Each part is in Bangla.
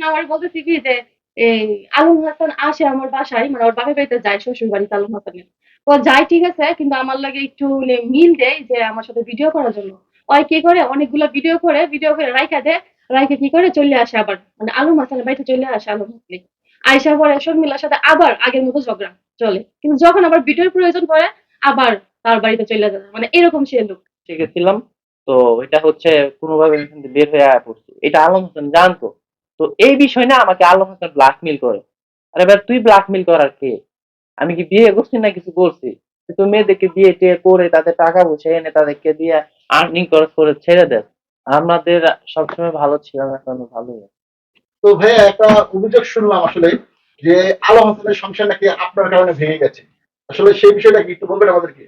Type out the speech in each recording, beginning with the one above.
একদিন আমার বলতেছি কি যে, এই আলম হাসান আসে আমার বাসায় মানে ওর বাপের বাড়িতে যায় শ্বশুর বাড়িতে আলম হাসানের। ও যায়, ঠিক আছে, কিন্তু আমার লাগে একটু মিল দেয় যে আমার সাথে ভিডিও করার জন্য। ওই কি করে, অনেকগুলো ভিডিও করে ভিডিও করে রাইখা দেয়, রাইখা কি করে, চলে আসে আবার। মানে আলম হাসানের বাড়িতে চলে আসে আলম হাসান আইসার পরে শর্মিলার সাথে আবার আগের মতো ঝগড়া চলে। কিন্তু যখন আবার ভিডিওর প্রয়োজন পড়ে, আবার তার বাড়িতে চলে যায়। মানে এরকম সে লোক। শিখেছিলাম তো এটা হচ্ছে কোনোভাবে বের হয়ে পড়ছি। এটা আলম হোসেন জানতো। তো এই বিষয় না আমাকে আলম হোসেন ব্ল্যাকমেল করে। আরে ভাই তুই ব্ল্যাকমেল করার কে? আমি কি বিয়ে করছি না কিছু করছি? তুই মেয়েদেরকে বিয়ে টিয়ে করে তাদের টাকা পয়সা এনে তাদেরকে দিয়ে আর্নিং খরচ করে ছেড়ে দেয় আমাদের সবসময় ভালো ছিল না এখন ভালোই তো ভাইয়া একটা অভিযোগ শুনলাম আসলে যে আলো হাসানের সংসার নাকি আপনার কারণে ভেঙে গেছে। আসলে সেই বিষয়টা কি একটু বলবেন আমাদেরকে?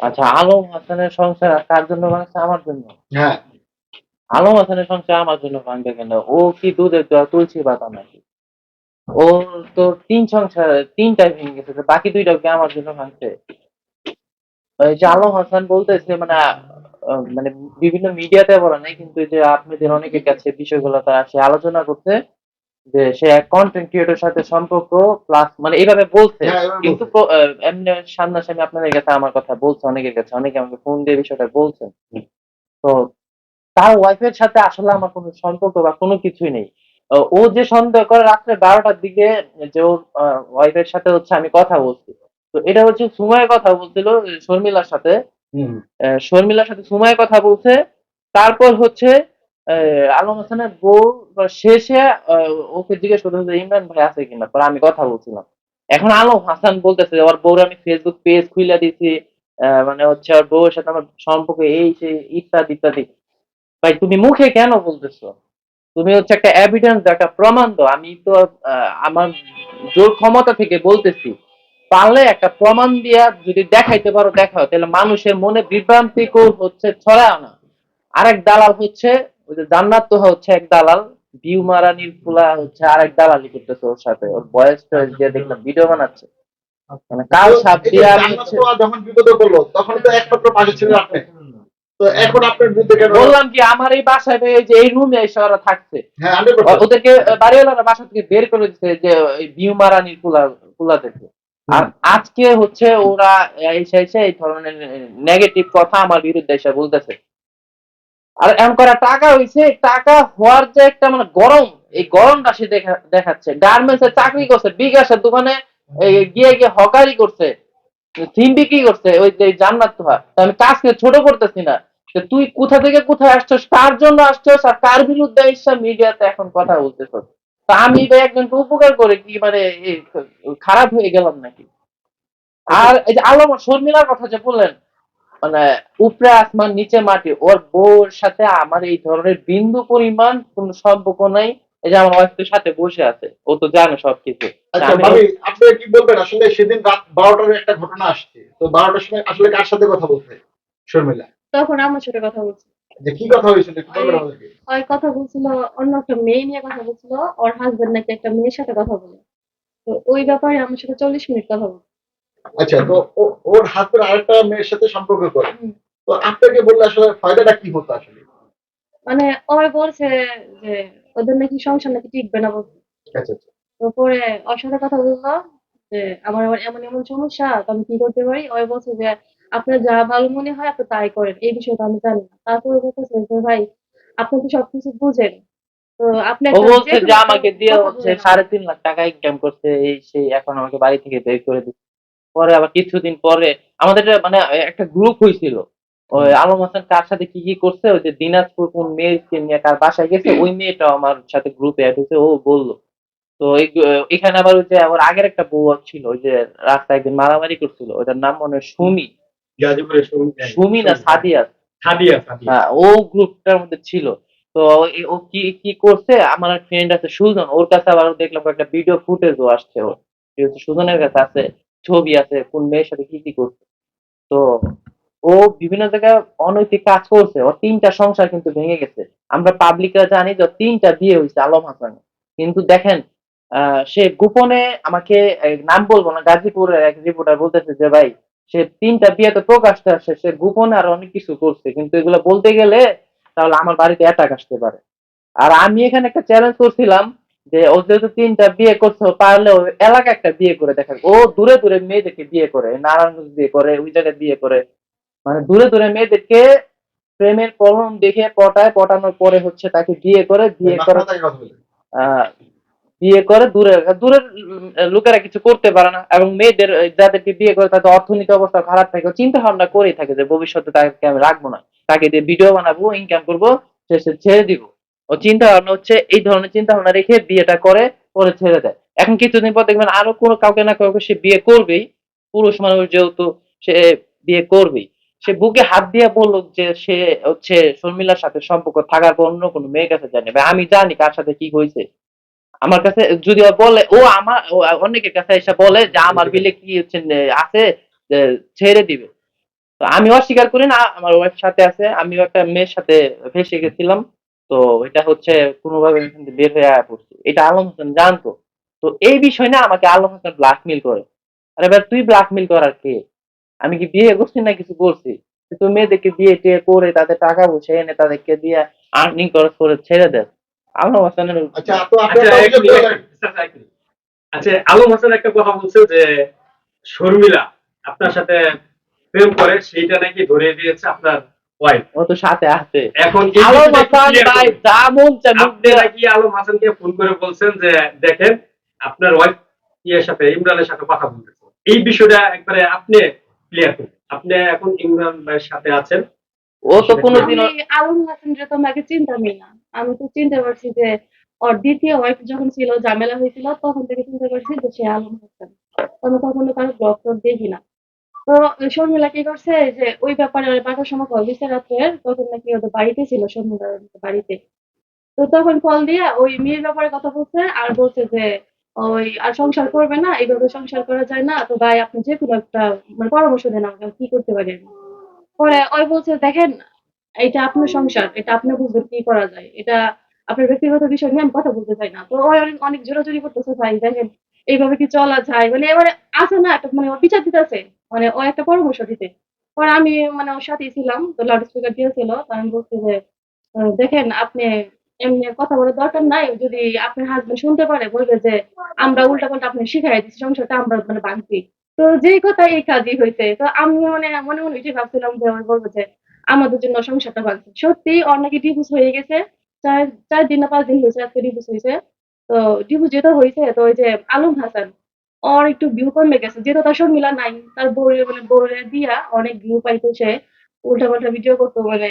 আচ্ছা আলম হাসানের সংসার কার জন্য ভাঙছে আমার জন্য। হ্যাঁ। আলম হাসানের সংসার আমার জন্য ভাঙবে কেন ও কি দুধের দোয়া তুলসী পাতা নাকি? ও তো তিন সংসার তিনটাই ভেঙে গেছে বাকি দুইটা কি আমার জন্য ভাঙছে? যে আলম হাসান বলতেছে মানে মানে বিভিন্ন মিডিয়াতে বলা নাই কিন্তু এই যে আপনাদের অনেকের কাছে বিষয়গুলো তারা সে আলোচনা করছে যে সে এক কন্টেন্ট ক্রিয়েটর সাথে সম্পর্ক প্লাস মানে এইভাবে বলছে হ্যাঁ, কিন্তু এমনি সামনাসামনি আপনাদের কাছে আমার কথা বলছে অনেকের কাছে। অনেকে আমাকে ফোন দিয়ে বিষয়টা বলছেন তো তার ওয়াইফের সাথে আসলে আমার কোনো সম্পর্ক বা কোনো কিছুই নেই। ও যে সন্দেহ করে রাত্রে বারোটার দিকে যে ওর ওয়াইফের সাথে হচ্ছে আমি কথা বলছি তো এটা হচ্ছে সুমায় কথা বলছিল শর্মিলার সাথে। শর্মিলার সাথে সুমায়ের কথা বলছে। তারপর হচ্ছে আলম হাসানের বউ শেষে ওকে জিজ্ঞেস করতেছে যে ইমরান ভাই আছে কিনা? পরে আমি কথা বলছিলাম। এখন আলম হাসান বলতেছে ওর বউর আমি ফেসবুক পেজ খুলে দিছি। আহ, মানে হচ্ছে ওর বউয়ের সাথে আমার সম্পর্ক এই সেই ইত্যাদি ইত্যাদি। ভাই তুমি মুখে কেন বলতেছো? তুমি হচ্ছে একটা এভিডেন্স একটা প্রমাণ দাও। আমি তো আমার জোর ক্ষমতা থেকে বলতেছি। পারলে একটা প্রমাণ দিয়া যদি দেখাইতে পারো দেখাও। তাহলে মানুষের মনে বিভ্রান্তি হচ্ছে ছড়ায় না আরেক দালাল হচ্ছে ওই যে জান্নাত তোহা হচ্ছে এক দালাল। বিউ মারানির ফুলা হচ্ছে আরেক দালালি করতেছে ওর সাথে। ওর বয়স টয়স দিয়ে দেখলাম ভিডিও বানাচ্ছে। মানে কাল সাপ দিয়ে হচ্ছে যখন বিপদে পড়ল তখন তো একমাত্র পাশে ছিলেন আপনি। তো এখন আপনার বিরুদ্ধে কেন? বললাম কি আমার এই বাসায় যে এই রুমে এসে ওরা থাকছে। হ্যাঁ ওদেরকে বাড়িওয়ালারা বাসা থেকে বের করে দিচ্ছে যে বিউ মারানির কুলা কুলাদেরকে। আর আজকে হচ্ছে ওরা এসে এসে এই ধরনের নেগেটিভ কথা আমার বিরুদ্ধে এসে বলতেছে। আর এমন করা টাকা হইছে টাকা হওয়ার যে একটা মানে গরম এই গরমটা সে দেখা দেখাচ্ছে। গার্মেন্টস এ চাকরি করছে বিকাশের দোকানে গিয়ে গিয়ে হকারি করছে সিম বিক্রি করছে ওই যে জান্নাত তোহা। তো আমি কাজকে ছোট করতেছি না। তুই কোথা থেকে কোথায় আসছস কার জন্য আসছস আর কার বিরুদ্ধে এসে মিডিয়াতে এখন কথা বলতেছস তা আমি ভাই একজনকে উপকার করে কি মানে খারাপ হয়ে গেলাম নাকি? আর এই যে আলম শর্মিলার কথা যে বললেন মানে উপরে আসমান নিচে মাটি ওর বউর সাথে আমার এই ধরনের বিন্দু পরিমাণ কোন সম্পর্ক নাই। এই যে আমার ওয়াইফের সাথে বসে আছে ও তো জানে সবকিছু। আচ্ছা আপনি কি বলবেন? আসলে সেদিন রাত বারোটার একটা ঘটনা আসছে। তো বারোটার সময় আসলে কার সাথে কথা বলছে শর্মিলা। তখন আমার সাথে কথা বলছে যে কি কথা হয়েছিল একটু বলবেন আমাদেরকে। ওই কথা বলছিল অন্য একটা মেয়ে নিয়ে কথা বলছিল ওর হাজবেন্ড নাকি একটা মেয়ের সাথে কথা বলে। তো ওই ব্যাপারে আমার সাথে চল্লিশ মিনিট কথা বলছে আচ্ছা তো ও- ওর হাতের আরেকটা মেয়ের সাথে সম্পর্ক করে। তো আপনাকে বললে আসলে ফায়দাটা কি হতো আসলে? মানে ওর বলছে যে ওদের নাকি সংসার নাকি টিকবে না বলছে। আচ্ছা আচ্ছা। তো পরে ওর সাথে কথা বলল যে আমার এমন এমন সমস্যা তো আমি কি করতে পারি? ওই বলছে যে আপনার যা ভালো মনে হয় আপনি তাই করেন এই বিষয়টা আমি জানি না। তারপরে বলতেছে যে ভাই আপনি তো সবকিছু বুঝেন? তো আপনি ও বলছে যে আমাকে দিয়ে হচ্ছে সাড়ে তিন লাখ টাকা ইনকাম করছে এই সেই এখন আমাকে বাড়ি থেকে বের করে দিচ্ছে। পরে আবার কিছুদিন পরে আমাদের মানে একটা গ্রুপ হয়েছিল ওই আলম হাসান কার সাথে কি কি করছে ওই যে দিনাজপুর কোন মেয়েকে নিয়ে কার বাসায় গেছে ওই মেয়েটা আমার সাথে গ্রুপে অ্যাড হয়েছে ও বলল। তো এখানে আবার ওই যে আমার আগের একটা বউ ছিল ওই যে রাস্তায় একদিন মারামারি করছিল ওটার নাম মনে হয় সুমি। গাজীপুরের সুমি না সাদিয়া। সাদিয়া হ্যাঁ ও গ্রুপটার মধ্যে ছিল। তো ও কি কি করছে? আমার ফ্রেন্ড আছে সুজন। ওর কাছে আবার দেখলাম একটা ভিডিও ফুটেজও আসছে ঠিক সুজনের কাছে আছে ছবি আছে কোন মেয়ের সাথে কি কি করছে। তো ও বিভিন্ন জায়গায় অনৈতিক কাজ করছে। ওর তিনটা সংসার কিন্তু ভেঙে গেছে। আমরা পাবলিকরা জানি যে তিনটা বিয়ে হয়েছে আলম হাসান কিন্তু দেখেন আহ, সে গোপনে আমাকে নাম বলব না গাজীপুরের এক রিপোর্টার বলতেছে যে ভাই সে তিনটা বিয়েতে প্রকাশ্যে আসে সে গোপনে আর অনেক কিছু করছে। কিন্তু এগুলো বলতে গেলে তাহলে আমার বাড়িতে অ্যাটাক আসতে পারে। আর আমি এখানে একটা চ্যালেঞ্জ করছিলাম যে ও যেহেতু তিনটা বিয়ে করছে পারলে ও এলাকা একটা বিয়ে করে দেখা ও দূরে দূরে মেয়েদেরকে বিয়ে করে নারায়ণগঞ্জ বিয়ে করে ওই জায়গায় বিয়ে করে। মানে দূরে দূরে মেয়েদেরকে প্রেমের প্রলম দেখে পটায় পটানোর পরে হচ্ছে তাকে বিয়ে করে বিয়ে করে। বিয়ে করে, দূরে, দূরের লোকেরা কিছু করতে পারে না। এবং মেয়েদের যাদেরকে বিয়ে করে তাদের অর্থনীতি অবস্থা খারাপ থাকে চিন্তা ভাবনা করেই থাকে যে ভবিষ্যতে তাকে আমি রাখব না। তাকে দিয়ে ভিডিও বানাবো ইনকাম করব শেষে ছেড়ে দিব। ও চিন্তা ভাবনা হচ্ছে, এই ধরনের চিন্তা ভাবনা রেখে বিয়েটা করে, পরে ছেড়ে দেয়। এখন কিছুদিন পর দেখবেন আরও কোনো কাউকে না কাউকে সে বিয়ে করবেই। পুরুষ মানুষ যেহেতু সে বিয়ে করবেই। সে বুকে হাত দিয়ে বলল যে সে হচ্ছে শর্মিলার সাথে সম্পর্ক থাকার পর অন্য কোনো মেয়ের কাছে জানি আমি জানি কার সাথে কি হয়েছে। আমার কাছে যদি বলে ও আমার অনেকের কাছে এসে বলে যে আমার বিলে কি হচ্ছে আছে ছেড়ে দিবে। তো আমি অস্বীকার করি না আমার ওয়াইফ সাথে আছে আমিও একটা মেয়ের সাথে ভেসে গেছিলাম। তো এটা হচ্ছে কোনোভাবে বের হয়ে পড়ছি। এটা আলম হোসেন জানতো। তো এই বিষয় না আমাকে আলম হোসেন ব্ল্যাকমেল করে। আরে ভাই তুই ব্ল্যাকমেল করার কে? আমি কি বিয়ে করছি না কিছু করছি? তুই মেয়েদেরকে বিয়ে টিয়ে করে তাদের টাকা পয়সা এনে তাদেরকে দিয়ে আর্নিং করে ছেড়ে দেয় আলম হোসেনের আচ্ছা আচ্ছা। আচ্ছা, আলম হাসান একটা কথা বলছে যে শর্মিলা আপনার সাথে প্রেম করে সেইটা নাকি ধরে দিয়েছে আপনার ওয়াইফ ও তো সাথে আছে। এখন আলম হাসান ভাই যা মন চায় আপনি নাকি আলম হাসানকে ফোন করে বলছেন যে দেখেন আপনার ওয়াইফ ইয়ের সাথে ইমরানের সাথে কথা বলতেছে। এই বিষয়টা একবারে আপনি ক্লিয়ার করুন। আপনি এখন ইমরান ভাইয়ের সাথে আছেন। ও তো আলম হাসান যে তোমাকে চিন্তামি না। আমি তো চিনতে পারছি যে ওর দ্বিতীয় ওয়াইফ যখন ছিল ঝামেলা হয়েছিল তখন থেকে চিন্তা করছি যে সে আলম হাসান। আমি কখনো কারও ব্লগ টক দেখি না। তো শর্মিলা কি করছে যে ওই ব্যাপারে সময় কল দিচ্ছে রাত্রের তখন নাকি ওদের বাড়িতে ছিল শর্মিলার বাড়িতে। তো তখন কল দিয়ে ওই মেয়ের ব্যাপারে কথা বলছে আর বলছে যে ওই আর সংসার করবে না এইভাবে সংসার করা যায় না। তো ভাই আপনি যে কোনো একটা মানে পরামর্শ দেন আমাকে কি করতে পারি? আমি পরে ওই বলছে, দেখেন, এটা আপনার সংসার, এটা আপনি বুঝবেন কি করা যায়। এটা আপনার ব্যক্তিগত বিষয় নিয়ে আমি কথা বলতে চাই না। তো ওই অনেক জোরাজুরি করতেছে ভাই, দেখেন, এইভাবে কি চলা যায়? মানে এবারে আছে না, একটা মানে বিচার দিতেছে। মানে ও একটা পরামর্শ দিতে। পরে আমি মানে ওর সাথেই ছিলাম, তো লাউড স্পিকার দিয়েছিল। তো আমি বলছি যে দেখেন, আপনি এমনি কথা বলার দরকার নাই। যদি আপনার হাজবেন্ড শুনতে পারে, বলবে যে, আমরা উল্টা পাল্টা আপনি শিখাই দিচ্ছি সংসারটা আমরা মানে ভাঙছি তো যেই কথা এই কাজই হয়েছে তো আমি মানে মনে মনে এটাই ভাবছিলাম যে আমি বলব যে আমাদের জন্য সংসারটা ভাঙছে সত্যি অনেকে নাকি ডিভোর্স হয়ে গেছে। চার চার দিন না পাঁচ দিন হয়েছে আজকে ডিভোর্স হয়েছে। তো ডিভোর্স যেটা হয়েছে, তো ওই যে আলম হাসান, ওর একটু ভিউ কমে গেছে। যেহেতু তার শর্মিলা নাই, তার বউয়ের মানে বউয়ের দিয়া অনেক ভিউ পাইতো সে। উল্টা পাল্টা ভিডিও করতো মানে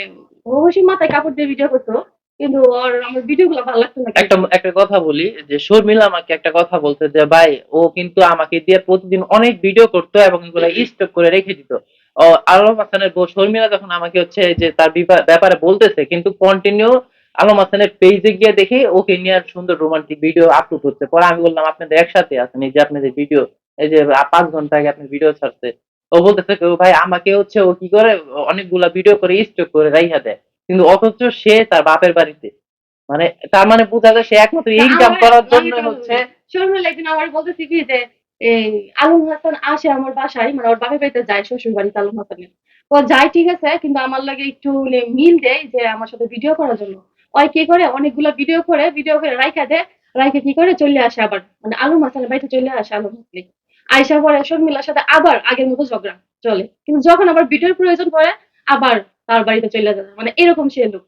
অবশ্যই মাথায় কাপড় দিয়ে ভিডিও করতো। কিন্তু ওর আমার ভালো লাগতো না একটা একটা কথা বলি যে শর্মিলা আমাকে একটা কথা বলতে যে ভাই ও কিন্তু আমাকে দিয়ে প্রতিদিন অনেক ভিডিও করতো এবং এগুলো স্টক করে রেখে দিত। আলম হাসানের বউ শর্মিলা যখন আমাকে হচ্ছে যে তার ব্যাপারে বলতেছে কিন্তু কন্টিনিউ আলম হাসানের পেজে গিয়ে দেখি ওকে নিয়ে আর সুন্দর রোমান্টিক ভিডিও আপলোড হচ্ছে। পরে আমি বললাম আপনাদের একসাথে আছেন এই যে আপনাদের ভিডিও এই যে পাঁচ ঘণ্টা আগে আপনি ভিডিও ছাড়ছে। ও বলতেছে ভাই আমাকে হচ্ছে ও কি করে অনেকগুলা ভিডিও করে স্টক করে রাইখা দেয়। কিন্তু অথচ সে তার বাপের বাড়িতে। মানে তার মানে বোঝা যায় সে একমাত্র ইনকাম করার জন্য হচ্ছে শর্মিলা একদিন আমার বলতেছি কি যে এই আলম হাসান আসে আমার বাসায় মানে ওর বাপের বাড়িতে যায় শ্বশুর বাড়িতে আলম হাসানের ও যায় ঠিক আছে কিন্তু আমার লাগে একটু মিল দেয় যে আমার সাথে ভিডিও করার জন্য। ওই কি করে? অনেকগুলো ভিডিও করে ভিডিও করে রাইখা দেয় রাইখা কি করে? চলে আসে আবার। মানে আলম হাসানের বাড়িতে চলে আসে আলম হাসান আইসা পরে শর্মিলার সাথে আবার আগের মতো ঝগড়া চলে। কিন্তু যখন আবার ভিডিওর প্রয়োজন পড়ে আবার তার বাড়িতে চলে যাবে। মানে এরকম সে লোক।